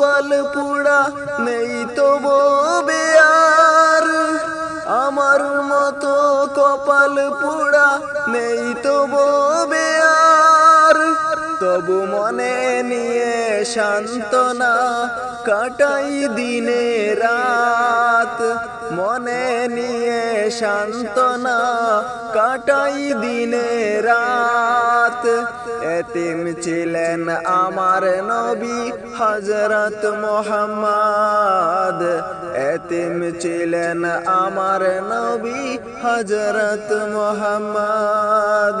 কপাল পোড়া নেই তো বেয়ার আমার মতো কপাল পুড়া নেই তো ববে আর তবু মনে নিয়ে সান্ত্বনা কাটাই দিনে রাত। মনে নিয়ে সান্ত্বনা কাটাই দিনে রাত। এতিম ছিলেন আমার নবী হজরত মোহাম্মদ। এতিম ছিলেন আমার নবী হজরত মোহাম্মদ।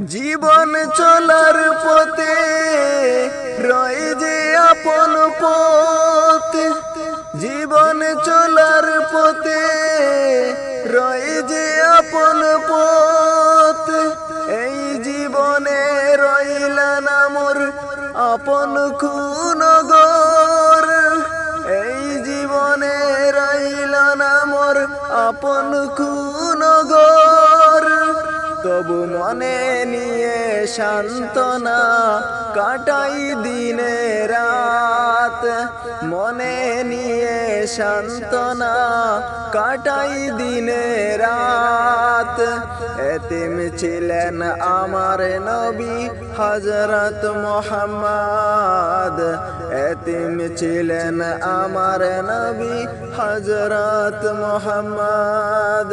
জীবন চলার পথে রয়ে যে আপন পথ। জীবন চলার পথে রয়ে যে আপন পথ। এই জীবনে রইলা না মোর আপন খুন গর এই জীবনে রইলা না মোর আপন খুন মনে নিয়ে সান্ত্বনা কাটাই দিনে রাত। মনে নিয়ে সান্ত্বনা কাটাই দিনে রাত। এতিম ছিলেন আমার নবী হজরত মোহাম্মদ। এতিম ছিলেন আমার নবী হজরত মোহাম্মদ।